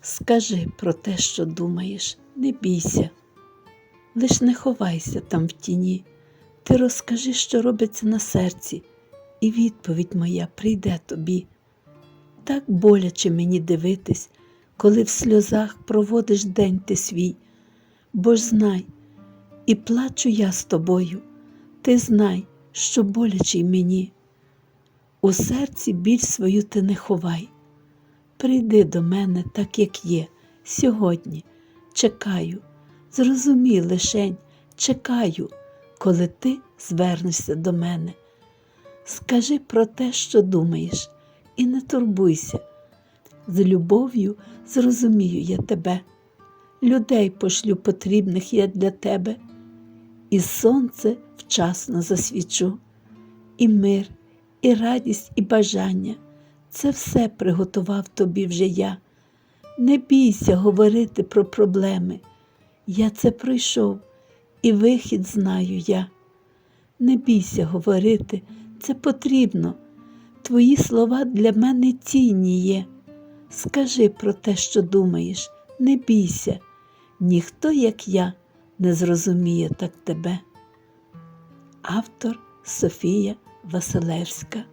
Скажи про те, що думаєш, не бійся, лиш не ховайся там в тіні. Ти розкажи, що робиться на серці, і відповідь моя прийде тобі. Так боляче мені дивитись, коли в сльозах проводиш день ти свій, бо ж знай, і плачу я з тобою, ти знай, що боляче й мені. У серці біль свою ти не ховай. Прийди до мене так, як є, сьогодні. Чекаю, зрозумій лишень, чекаю, коли ти звернешся до мене. Скажи про те, що думаєш, і не турбуйся. З любов'ю зрозумію я тебе. Людей пошлю потрібних я для тебе, і сонце вчасно засвічу, і мир, і радість, і бажання це все приготував тобі вже я. Не бійся говорити про проблеми. Я це пройшов, і вихід знаю я. Не бійся говорити, це потрібно. Твої слова для мене цінні є. Скажи про те, що думаєш, не бійся, ніхто, як я, не зрозуміє так тебе. Автор Софія Василевська